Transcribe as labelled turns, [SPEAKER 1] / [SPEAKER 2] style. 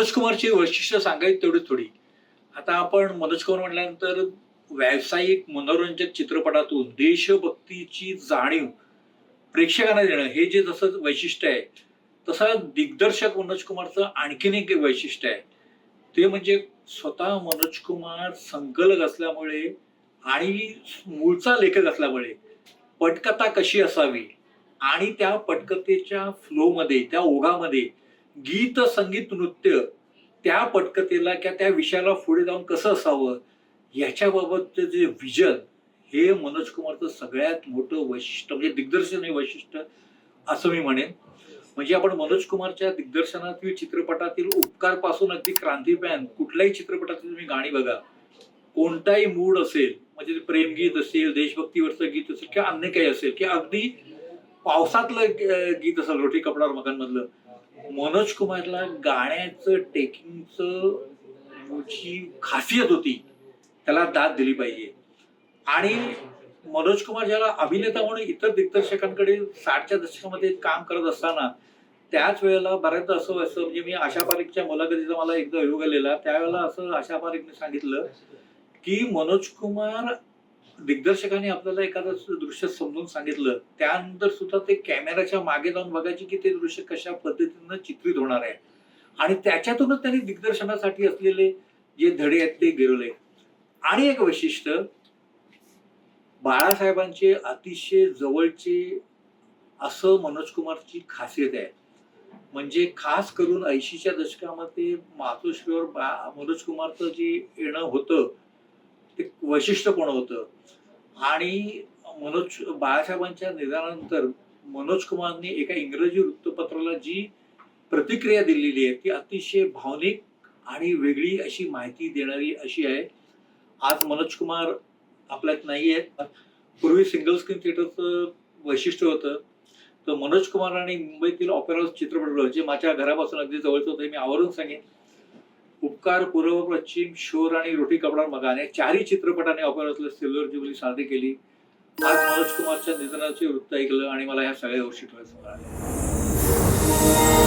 [SPEAKER 1] मनोज कुमारची वैशिष्ट्य सांगायची तेवढी थोडी. आता आपण मनोज कुमार म्हटल्यानंतर व्यावसायिक मनोरंजक चित्रपटातून देशभक्तीची जाणीव प्रेक्षकांना देणं हे जे जसं वैशिष्ट्य आहे तसा दिग्दर्शक मनोज कुमारचं आणखीन एक वैशिष्ट्य आहे. ते म्हणजे स्वतः मनोज कुमार संकलक असल्यामुळे आणि मूळचा लेखक असल्यामुळे पटकथा कशी असावी आणि त्या पटकथेच्या फ्लोमध्ये त्या ओघामध्ये गीत संगीत नृत्य त्या पटकथेला किंवा त्या विषयाला पुढे जाऊन कसं असावं याच्याबाबतचं जे विजन हे मनोज कुमारचं सगळ्यात मोठं वैशिष्ट्य म्हणजे दिग्दर्शन हे वैशिष्ट्य असं मी म्हणेन. म्हणजे आपण मनोज कुमारच्या दिग्दर्शनातील चित्रपटातील उपकारपासून अगदी क्रांतीपॅन कुठल्याही चित्रपटातील तुम्ही गाणी बघा. कोणताही मूड असेल म्हणजे प्रेमगीत असेल देशभक्तीवरचं गीत असेल किंवा अन्य काही असेल किंवा अगदी पावसातलं गीत असेल रोटी कपडावर मकानमधलं मनोज कुमारला गाण्याचं टेकिंगचं जी खासियत होती त्याला दाद दिली पाहिजे. आणि मनोज कुमार ज्याला अभिनेता म्हणून इतर दिग्दर्शकांकडे साठच्या दशकामध्ये काम करत असताना त्याच वेळेला बऱ्याचदा असं व्हायचं म्हणजे मी आशा पारेखच्या मुलाखतीचा मला एकदा योग आलेला त्यावेळेला असं आशा पारेखने सांगितलं की मनोज कुमार दिग्दर्शकाने आपल्याला एखादं दृश्य समजून सांगितलं त्यानंतर सुद्धा ते कॅमेऱ्याच्या मागे जाऊन बघायचे की ते दृश्य कशा पद्धतीनं चित्रित होणार आहे. आणि त्याच्यातूनच त्यांनी दिग्दर्शनासाठी असलेले जे धडे आहेत ते गिरवले. आणि एक वैशिष्ट्य बाळासाहेबांचे अतिशय जवळचे असं मनोज कुमारची खासियत आहे. म्हणजे खास करून ऐंशीच्या दशकामध्ये मातोश्रीवर बा- मनोज कुमारचं जे येणं होतं ते वैशिष्ट्यपूर्ण होतं? आणि मनोज बाळासाहेबांच्या निधनानंतर मनोज कुमारनी एका इंग्रजी वृत्तपत्राला जी प्रतिक्रिया दिलेली आहे ती अतिशय भावनिक आणि वेगळी अशी माहिती देणारी अशी आहे. आज मनोज कुमार आपल्यात नाही आहेत. पूर्वी सिंगल स्क्रीन थिएटरचं वैशिष्ट्य होतं. तर मनोज कुमार आणि मुंबईतील ऑपेरा चित्रपटगृह जे माझ्या घरापासून अगदी जवळचं होतं मी आवर्जून सांगेन. उपकार पूर्व पश्चिम शोर आणि रोटी कपडा मकान या चारही चित्रपटाने ऑपेरातलं सिल्वर जुबली साधी केली. आज मनोज कुमारच्या निधनाचे वृत्त ऐकलं आणि मला ह्या सगळ्या गोष्टी डोळ्यासमोर आल्या